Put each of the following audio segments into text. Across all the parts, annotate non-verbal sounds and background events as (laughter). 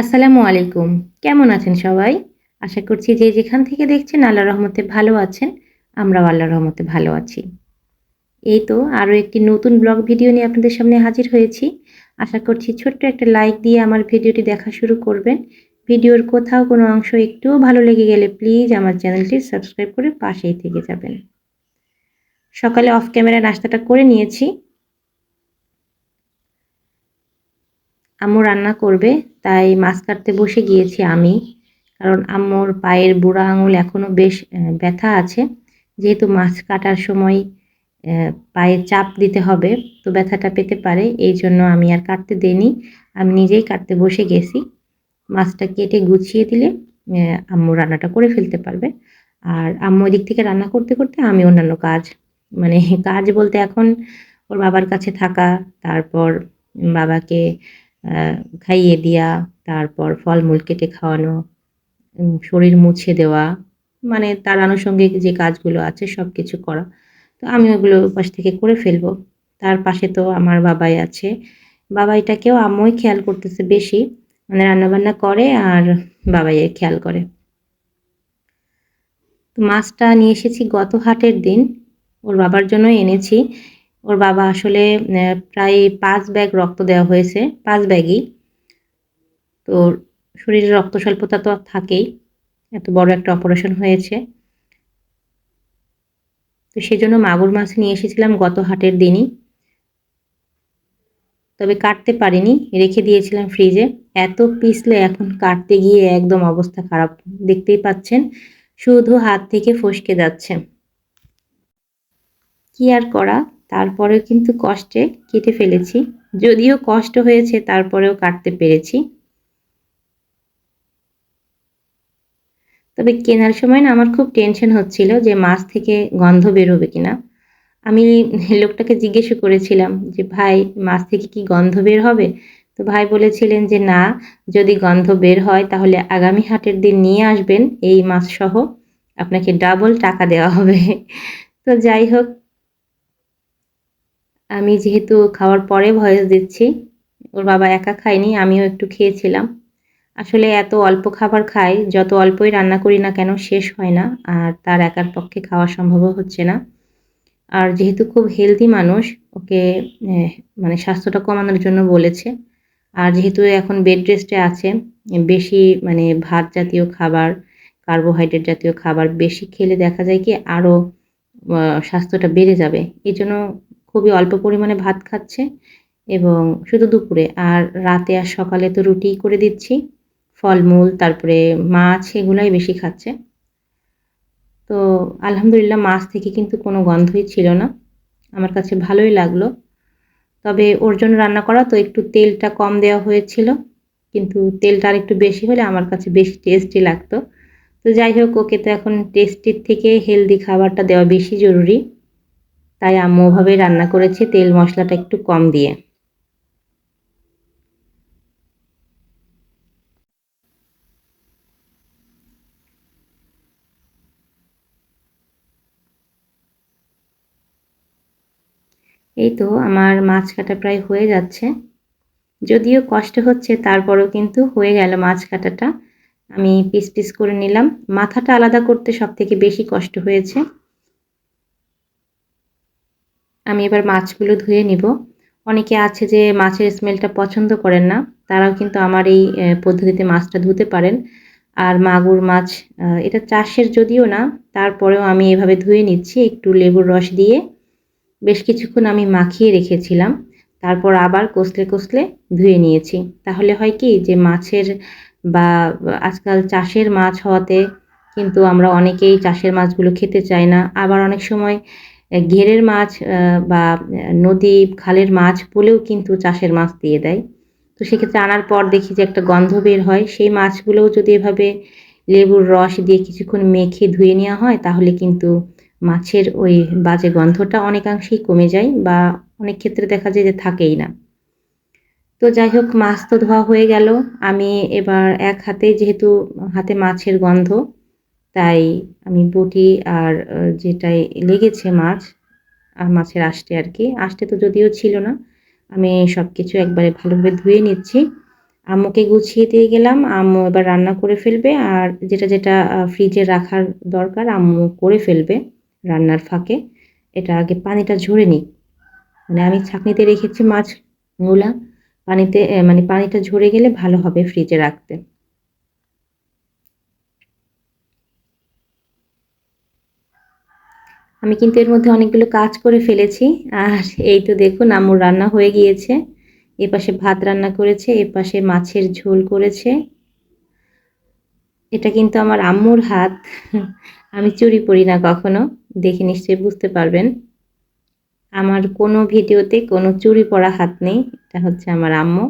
আসসালামু আলাইকুম। কেমন আছেন সবাই? আশা করছি যে যেখান থেকে দেখছেন আল্লাহ রহমতে ভালো আছেন, আমরাও আল্লাহ রহমতে ভালো আছি। এই তো আরও একটি নতুন ব্লগ ভিডিও নিয়ে আপনাদের সামনে হাজির হয়েছি। আশা করছি ছোট্ট একটা লাইক দিয়ে আমার ভিডিওটি দেখা শুরু করবেন। ভিডিওর কোথাও কোনো অংশ একটুও ভালো লেগে গেলে প্লিজ আমার চ্যানেলটি সাবস্ক্রাইব করে পাশেই থেকে যাবেন। সকালে অফ ক্যামেরা নাস্তাটা করে নিয়েছি। আম্মু রান্না করবে, তাই মাছ কাটতে বসে গিয়েছি আমি। কারণ আম্মুর পায়ের বুড়া আঙুল এখনও বেশ ব্যথা আছে। যেহেতু মাছ কাটার সময় পায়ে চাপ দিতে হবে, তো ব্যথাটা পেতে পারে, এই জন্য আমি আর কাটতে দেইনি। আমি নিজেই কাটতে বসে গেছি। মাছটা কেটে গুছিয়ে দিলে আম্মু রান্নাটা করে ফেলতে পারবে। আর আম্মু দিক থেকে রান্না করতে করতে আমি অন্যান্য কাজ মানে কাজ বলতে এখন ওর বাবার কাছে থাকা, তারপর বাবাকে খাইয়ে দেওয়া তারপর ফলমূল কেটে খাওয়ানো শরীর মুছে দেওয়া মানে তার আনুষঙ্গিক যে কাজগুলো আছে সব কিছু করা। তো আমি ওগুলো পাশ থেকে করে ফেলব। তার পাশে তো আমার বাবাই আছে। বাবাইটাকেও আম্মুই খেয়াল করতেছে বেশি। মানে রান্নাবান্না করে আর বাবাইয়ের খেয়াল করে। তো মাছটা নিয়ে এসেছি গত হাটের দিন। ওর বাবার জন্যই এনেছি। ওর বাবা আসলে প্রায় পাঁচ ব্যাগ রক্ত দেওয়া হয়েছে, পাঁচ ব্যাগই। তো শরীরে রক্ত স্বল্পতা তো থাকেই, এত বড় একটা অপারেশন হয়েছে। তো সেই জন্য মাগুর মাছ নিয়ে এসেছিলাম গত হাটের দিনই। তবে কাটতে পারিনি, রেখে দিয়েছিলাম ফ্রিজে। এত পিছলে এখন কাটতে গিয়ে একদম অবস্থা খারাপ, দেখতেই পাচ্ছেন, শুধু হাত থেকে ফসকে যাচ্ছে। কি আর করা? তারপরেও কিন্তু কষ্টে কেটে ফেলেছি। যদিও কষ্ট হয়েছে, তারপরেও কাটতে পেরেছি। তবে কেনার সময় না আমার খুব টেনশন হচ্ছিল যে মাছ থেকে গন্ধ বেরোবে কিনা। আমি লোকটাকে জিজ্ঞেস করেছিলাম যে, ভাই, মাছ থেকে কি গন্ধ বের হবে? তো ভাই বলেছিলেন যে, না, যদি গন্ধ বের হয়, তাহলে আগামী হাটের দিন নিয়ে আসবেন। এই মাছ সহ আপনাকে ডাবল টাকা দেওয়া হবে। তো যাই হোক আমি যেহেতু খাওয়ার পরে ভয়েস দিচ্ছি, ওর বাবা একা খায়নি, আমিও একটু খেয়েছিলাম। আসলে এত অল্প খাবার খাই, যত অল্পই রান্না করি না কেন শেষ হয় না, আর তার একার পক্ষে খাওয়া সম্ভবও হচ্ছে না। আর যেহেতু খুব হেলদি মানুষ, ওকে মানে স্বাস্থ্যটা কমানোর জন্য বলেছে। আর যেহেতু এখন বেড রেস্টে আছে, বেশি মানে ভাত জাতীয় খাবার কার্বোহাইড্রেট জাতীয় খাবার বেশি খেলে দেখা যায় কি আরও স্বাস্থ্যটা বেড়ে যাবে। এই জন্য খুবই অল্প পরিমাণে ভাত খাচ্ছে এবং শুধু দুপুরে। আর রাতে আর সকালে তো রুটি করে দিচ্ছি। ফলমূল, তারপরে মাছ এগুলাই বেশি খাচ্ছে। তো আলহামদুলিল্লাহ মাছ থেকে কিন্তু কোনো গন্ধই ছিল না। আমার কাছে ভালোই লাগল। তবে ওর জন্য রান্না করা তো একটু তেলটা কম দেওয়া হয়েছিল। কিন্তু তেলটা আর একটু বেশি হলে আমার কাছে বেশি টেস্টি লাগতো। তো যাই হোক, ওকে তো এখন টেস্টির থেকে হেলদি খাবারটা দেওয়া বেশি জরুরি। তাই আম্মু ওভাবে রান্না করেছে, তেল মশলাটা একটু কম দিয়ে। এই তো আমার মাছ কাটা প্রায় হয়ে যাচ্ছে। যদিও কষ্ট হচ্ছে, তারপরও কিন্তু হয়ে গেল মাছ কাটাটা। আমি পিস পিস করে নিলাম। মাথাটা আলাদা করতে সব থেকে বেশি কষ্ট হয়েছে। আমি এবার মাছগুলো ধুয়ে নিব। অনেকে আছে যে মাছের স্মেলটা পছন্দ করেন না, তারাও কিন্তু আমার এই পদ্ধতিতে মাছটা ধুতে পারেন। আর মাগুর মাছ এটা চাষের যদিও না, তারপরেও আমি এভাবে ধুয়ে নিচ্ছি একটু লেবুর রস দিয়ে। বেশ কিছুক্ষণ আমি মাখিয়ে রেখেছিলাম, তারপর আবার কষলে কষলে ধুয়ে নিয়েছি। তাহলে হয় কি যে মাছের বা, আজকাল চাষের মাছ হওয়াতে কিন্তু আমরা অনেকেই চাষের মাছগুলো খেতে চাই না। আবার অনেক সময় ঘেরের মাছ বা নদী খালের মাছ বলেও কিন্তু চাষের মাছ দিয়ে দেয়। তো সেক্ষেত্রে আনার পর দেখি যে একটা গন্ধ বের হয়। সেই মাছগুলোও যদি এভাবে লেবুর রস দিয়ে কিছুক্ষণ মেখে ধুয়ে নেওয়া হয়, তাহলে কিন্তু মাছের ওই বাজে গন্ধটা অনেকাংশেই কমে যায় বা অনেক ক্ষেত্রে দেখা যায় যে থাকেই না। তো যাই হোক, মাছ তো ধোয়া হয়ে গেল। আমি এবার এক হাতে, যেহেতু হাতে মাছের গন্ধ তাই আমি বটি আর যেটাই লেগেছে মাছ, আর মাছের আষ্টে আর কি, আষ্টে তো যদিও ছিল না, আমি সব কিছু একবারে ভালোভাবে ধুয়ে নিচ্ছি। আম্মুকে গুছিয়ে দিয়ে গেলাম, আম্মু এবার রান্না করে ফেলবে, আর যেটা যেটা ফ্রিজে রাখার দরকার আম্মু করে ফেলবে রান্নার ফাঁকে। এটা আগে পানিটা ঝরে নিক মানে আমি ছাঁকনিতে রেখেছি মাছ মাছগুলা পানিতে মানে পানিটা ঝরে গেলে ভালো হবে ফ্রিজে রাখতে। আমি কিন্তু এর মধ্যে অনেকগুলো কাজ করে ফেলেছি। আর এই তো দেখুন, আম্মুর রান্না হয়ে গিয়েছে। এপাশে ভাত রান্না করেছে, এপাশে মাছের ঝোল করেছে। এটা কিন্তু আমার আম্মুর হাত। আমি চুরি পড়ি না কখনো, দেখে নিশ্চয়ই বুঝতে পারবেন। আমার কোনো ভিডিওতে কোনো চুরি পড়া হাত নেই, এটা হচ্ছে আমার আম্মু।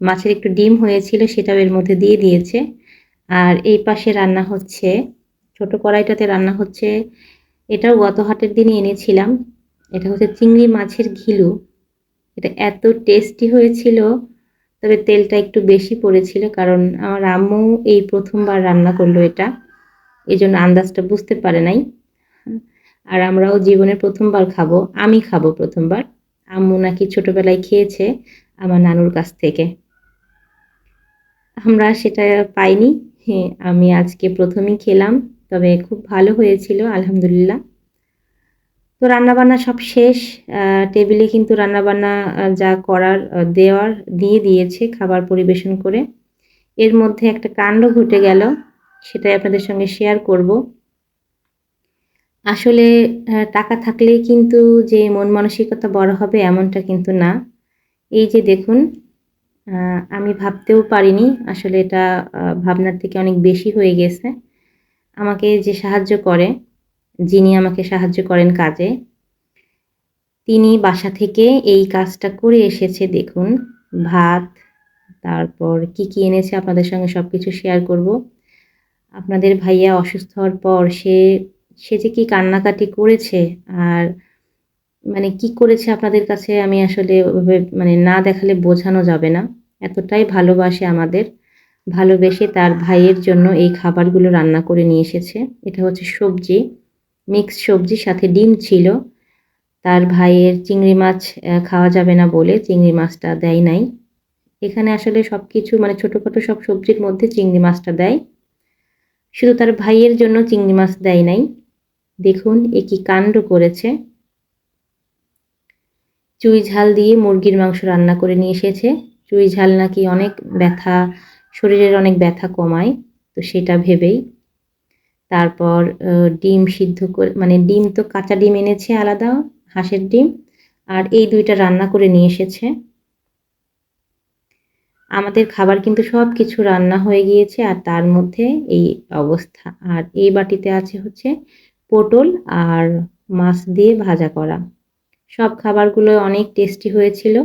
মাছের একটু ডিম হয়েছিল, সেটাও এর মধ্যে দিয়ে দিয়েছে। আর এই পাশে রান্না হচ্ছে, ছোট কড়াইটাতে রান্না হচ্ছে এটাও গত হাটের দিনই এনেছিলাম। এটা হচ্ছে চিংড়ি মাছের ঘিলু। এটা এত টেস্টি হয়েছিল, তবে তেলটা একটু বেশি পড়েছিল কারণ আমার আম্মু এই প্রথমবার রান্না করল এটা। এই জন্য আন্দাজটা বুঝতে পারে নাই। আর আমরাও জীবনে প্রথমবার খাব, আমি খাব প্রথমবার। আম্মু নাকি ছোটবেলায় খেয়েছে আমার নানুর কাছ থেকে। আমরা সেটা পাইনি। হ্যাঁ আমি আজকে প্রথমেই খেলাম। তবে খুব ভালো হয়েছিল, আলহামদুলিল্লাহ। তো রান্নাবান্না সব শেষ টেবিলে কিন্তু রান্নাবান্না যা করার দেওয়ার দিয়ে দিয়েছে খাবার পরিবেশন করে। এর মধ্যে একটা কাণ্ড ঘটে গেল, সেটাই আপনাদের সঙ্গে শেয়ার করব। আসলে টাকা থাকলেই কিন্তু যে মন মানসিকতা বড় হবে এমনটা কিন্তু না। এই যে দেখুন আমি ভাবতেও পারিনি, আসলে এটা ভাবনার থেকে অনেক বেশি হয়ে গেছে। আমাকে যে সাহায্য করে, যিনি আমাকে সাহায্য করেন কাজে, তিনি বাসা থেকে এই কাজটা করে এসেছে দেখুন। ভাত, তারপর কি কি এনেছে আপনাদের সঙ্গে সব কিছু শেয়ার করব। আপনাদের ভাইয়া অসুস্থ হওয়ার পর সে সে যে কি কান্নাকাটি করেছে আর মানে কি করেছে আপনাদের কাছে আমি আসলে মানে না দেখালে বোঝানো যাবে না। এতটাই ভালোবাসে আমাদের। ভালোবেসে তার ভাইয়ের জন্য এই খাবারগুলো রান্না করে নিয়ে এসেছে। এটা হচ্ছে সবজি মিক্স সবজির সাথে ডিম ছিল। তার ভাইয়ের চিংড়ি মাছ খাওয়া যাবে না বলে চিংড়ি মাছটা দেয় নাই। এখানে আসলে সব কিছু মানে ছোটোখাটো সব সবজির মধ্যে চিংড়ি মাছটা দেয়। শুধু তার ভাইয়ের জন্য চিংড়ি মাছ দেয় নাই। দেখুন, এ কি কাণ্ড করেছে। চুই ঝাল দিয়ে মুরগির মাংস রান্না করে নিয়ে এসেছে। চুই ঝাল নাকি অনেক ব্যথা শরীরের অনেক ব্যথা কমায়, তো সেটা ভেবেই। তারপর ডিম সিদ্ধ করে মানে ডিম তো কাঁচা ডিম এনেছে আলাদা, হাঁসের ডিম, আর এই দুইটা রান্না করে নিয়ে এসেছে। আমাদের খাবার কিন্তু সব কিছু রান্না হয়ে গিয়েছে, আর তার মধ্যে এই অবস্থা। আর এই বাটিতে আছে হচ্ছে পটল আর মাছ দিয়ে ভাজা করা। সব খাবারগুলো অনেক টেস্টি হয়েছিল।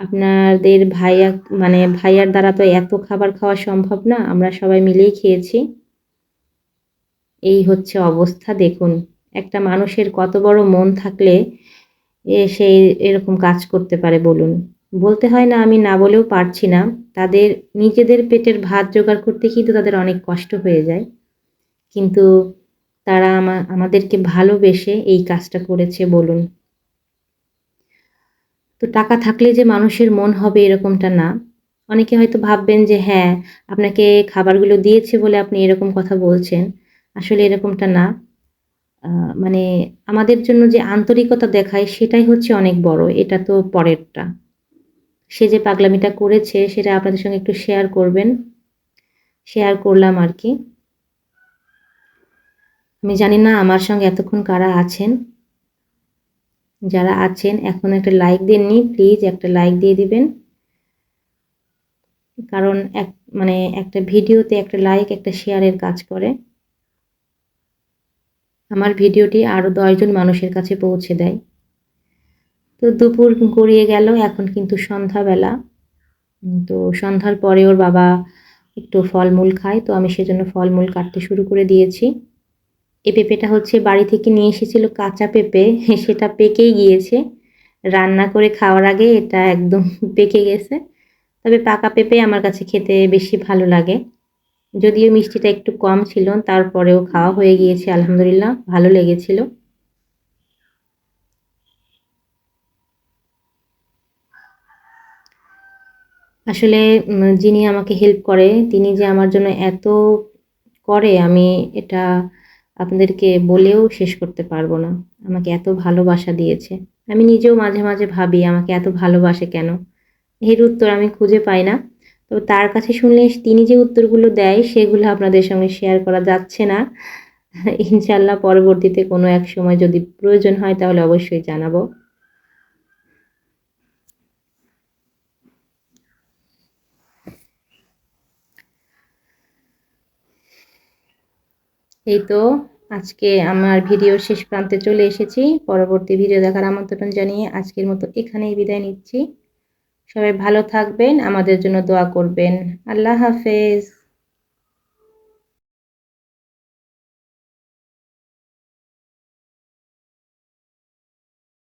আপনাদের ভাইয়া মানে ভাইয়ার দ্বারা তো এত খাবার খাওয়া সম্ভব না, আমরা সবাই মিলেই খেয়েছি। এই হচ্ছে অবস্থা, দেখুন। একটা মানুষের কত বড় মন থাকলে সে এরকম কাজ করতে পারে, বলুন। বলতে হয় না, আমি না বলেও পারছি না। তাদের, নিজেদের পেটের ভাত জোগাড় করতে কিন্তু তাদের অনেক কষ্ট হয়ে যায়। কিন্তু তারা আমাদেরকে ভালোবেসে এই কাজটা করেছে, বলুন। তো টাকা থাকলে যে মানুষের মন হবে এরকমটা না। অনেকে হয়তো ভাববেন যে হ্যাঁ আপনাকে খাবারগুলো দিয়েছে বলে আপনি এরকম কথা বলছেন। আসলে এরকমটা না। মানে আমাদের জন্য যে আন্তরিকতা দেখায় সেটাই হচ্ছে অনেক বড়। এটা তো পরেরটা। সে যে পাগলামিটা করেছে সেটা আপনাদের সঙ্গে একটু শেয়ার করবেন। শেয়ার করলাম আর কি। আমি জানি না আমার সঙ্গে এতক্ষণ কারা আছেন। যারা আছেন, এখন একটা লাইক দেননি প্লিজ একটা লাইক দিয়ে দিবেন। কারণ এক মানে একটা ভিডিওতে একটা লাইক একটা শেয়ারের কাজ করে। আমার ভিডিওটি আরও দশজন মানুষের কাছে পৌঁছে দেয়। তো দুপুর গড়িয়ে গেল, এখন কিন্তু সন্ধ্যাবেলা। তো সন্ধ্যার পরে ওর বাবা একটু ফলমূল খায়, তো আমি সেজন্য ফলমূল কাটতে শুরু করে দিয়েছি। এই পেঁপেটা হচ্ছে বাড়ি থেকে নিয়ে এসেছিল কাঁচা পেঁপে, (laughs) সেটা পেকেই গিয়েছে। রান্না করে খাওয়ার আগে এটা একদম (laughs) পেকে গেছে। তবে পাকা পেঁপে আমার কাছে খেতে বেশি ভালো লাগে। যদিও মিষ্টিটা একটু কম ছিল, তারপরেও খাওয়া হয়ে গিয়েছে, আলহামদুলিল্লাহ, ভালো লেগেছিল। আসলে যিনি আমাকে হেল্প করে, তিনি যে আমার জন্য এত করে, আমি এটা আপনাদেরকে বলেও শেষ করতে পারব না। আমাকে এত ভালোবাসা দিয়েছে। আমি নিজেও মাঝে মাঝে ভাবি, আমাকে এত ভালোবাসে কেন? এর উত্তর আমি খুঁজে পাই না। তো তার কাছে শুনলে তিনি যে উত্তরগুলো দেয়, সেগুলো আপনাদের সঙ্গে শেয়ার করা যাচ্ছে না। ইনশাল্লাহ পরবর্তীতে কোনো এক সময় যদি প্রয়োজন হয়, তাহলে অবশ্যই জানাব। এই তো, আজকে আমার ভিডিও শেষ প্রান্তে চলে এসেছি। পরবর্তী ভিডিও দেখার আমন্ত্রণ জানিয়ে আজকের মতো এখানেই বিদায় নিচ্ছি। সবাই ভালো থাকবেন, আমাদের জন্য দোয়া করবেন। আল্লাহ হাফেজ।